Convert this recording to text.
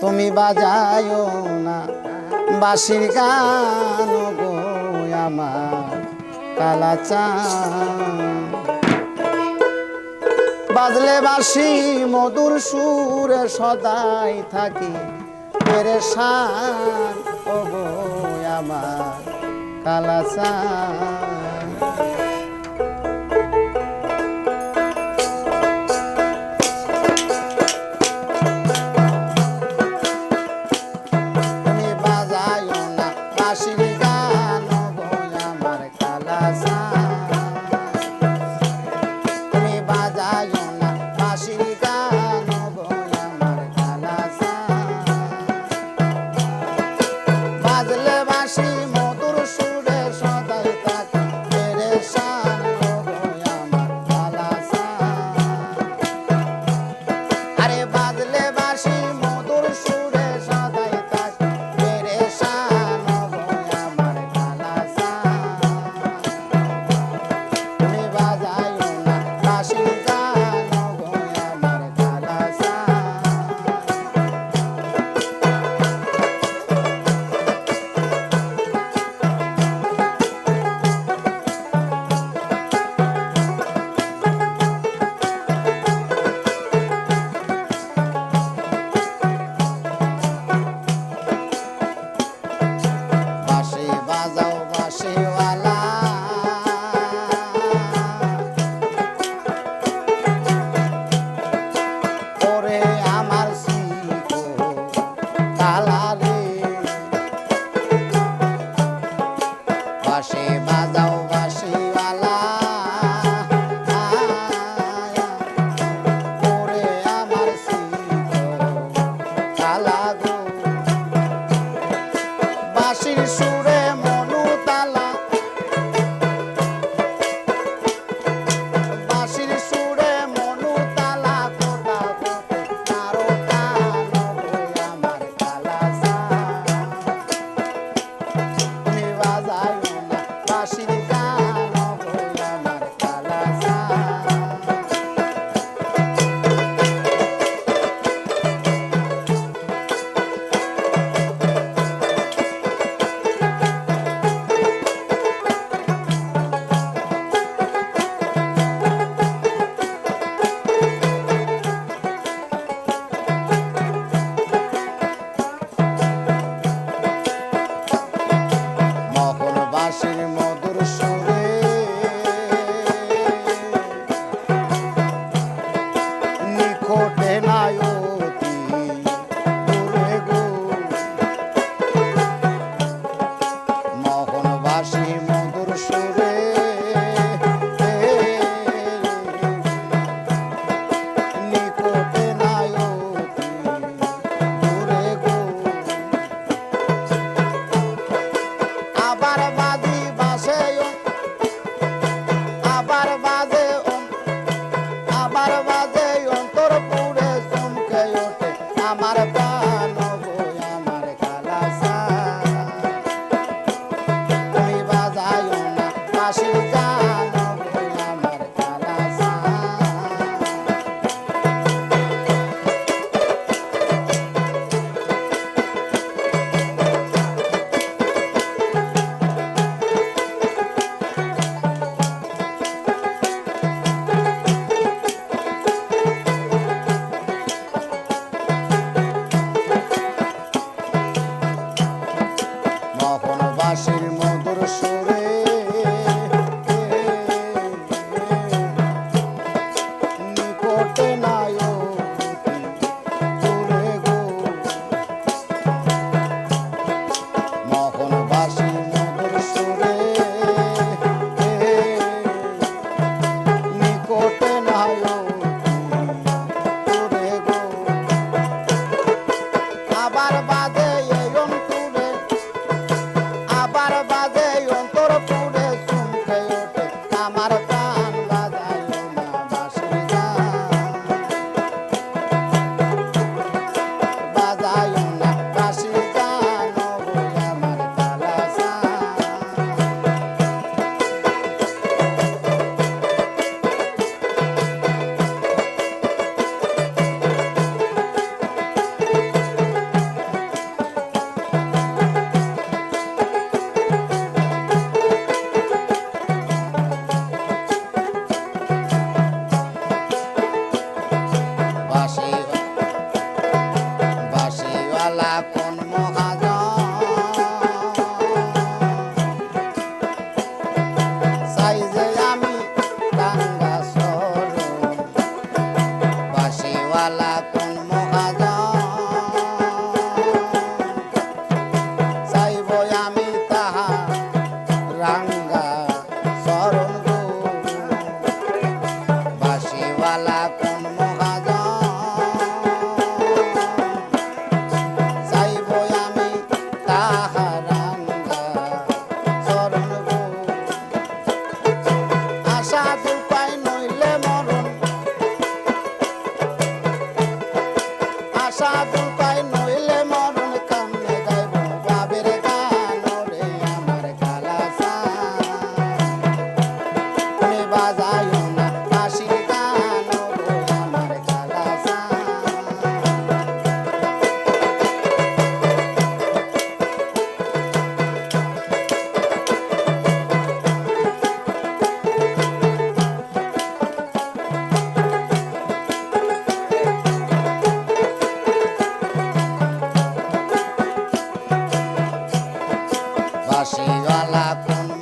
তুমি বাজায়ও না। বাসির গান গো আমার কালা বাজলে বাসি মধুর সুরে সদাই থাকি। পেরে সান ও গো আমার কালা Amaro. Saizeia. মালা কোন